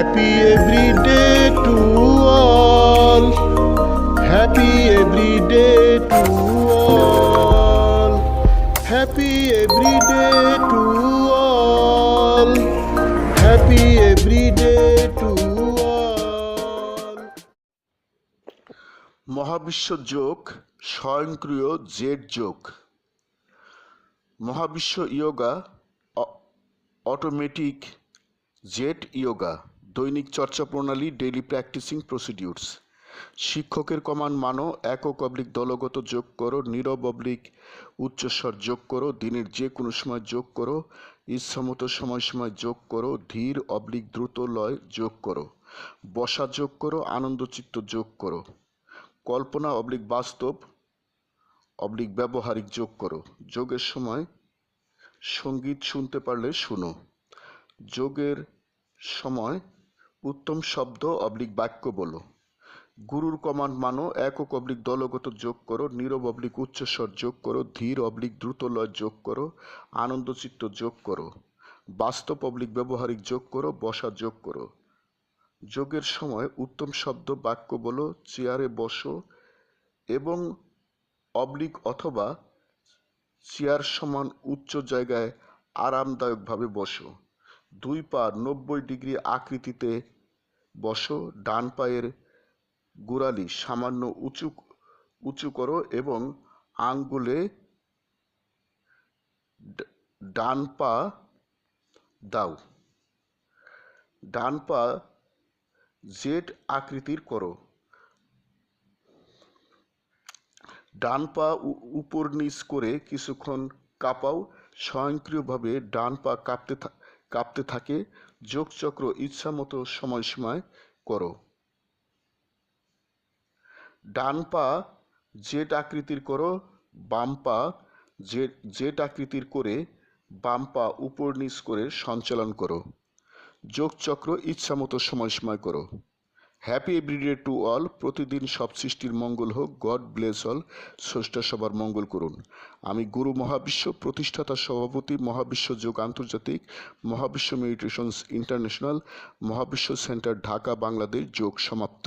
Happy every day to all. Happy every day to all. Happy every day to all. Happy every day to all. মহাবিশ্ব যোগ স্বয়ংক্রিয় Z যোগ মহাবিশ্ব yoga automatic jet yoga দৈনিক চর্চা প্রণালী daily practising procedures শিক্ষকের কমান মানো, একক অবলিক দলগত যোগ করো, নীরব অবলিক উচ্চস্বর যোগ করো, দিনের যে কোনো সময় যোগ করো, ইচ্ছামতো সময় সময় যোগ করো, ধীর অবলিক দ্রুত লয় যোগ করো, বসা যোগ করো, আনন্দচিত্ত যোগ করো, কল্পনা অবলিক বাস্তব, অবলিক ব্যবহারিক যোগ করো, যোগের সময় সংগীত শুনতে পারলে শুনো, যোগের সময় উত্তম শব্দ, অবলিক বাক্য বলো। গুরুর কমান্ড মানো, একক অবলিক দলগত যোগ করো, নীরব অবলিক উচ্চস্বর যোগ করো, ধীর অবলিক দ্রুত লয় যোগ করো আনন্দচিত্ত যোগ করো, বাস্তব অবলিক ব্যবহারিক যোগ করো, বসা যোগ করো। যোগের সময় উত্তম শব্দ, বাক্য বলো, চেয়ারে বসো এবং অবলিক অথবা চেয়ার সমান উচ্চ জায়গায় আরামদায়কভাবে বসো। দুই পা নব্বই ডিগ্রি আকৃতিতে বসো, ডান পায়ের গোড়ালি সামান্য উঁচু উঁচু করো এবং আঙ্গুলে ডান পা দাও। ডান পা জেড আকৃতির করো। ডান পা উপর নিচ করে কিছুক্ষণ কাঁপাও, স্বয়ংক্রিয়ভাবে ডান পা কাঁপতে কাঁপতে থাকে, যোগচক্র ইচ্ছামতো সময়সীমায় করো। ডান পা জেট আকৃতির করো, বাম পা জেট আকৃতির করে বাম পা উপর নিচ করে সঞ্চালন করো। যোগচক্র ইচ্ছামতো সময়সীমায় করো। হ্যাপি এভরিডে টু অল প্রতিদিন সব সৃষ্টির মঙ্গল হোক গড ব্লেস অল স্রষ্টা সবার মঙ্গল করুন। আমি গুরু মহাবিশ্ব, প্রতিষ্ঠাতা সভাপতি, মহাবিশ্ব যোগ আন্তর্জাতিক, মহাবিশ্ব মেডিটেশনস ইন্টারন্যাশনাল, মহাবিশ্ব সেন্টার ঢাকা, বাংলাদেশ যোগ সমাপ্ত।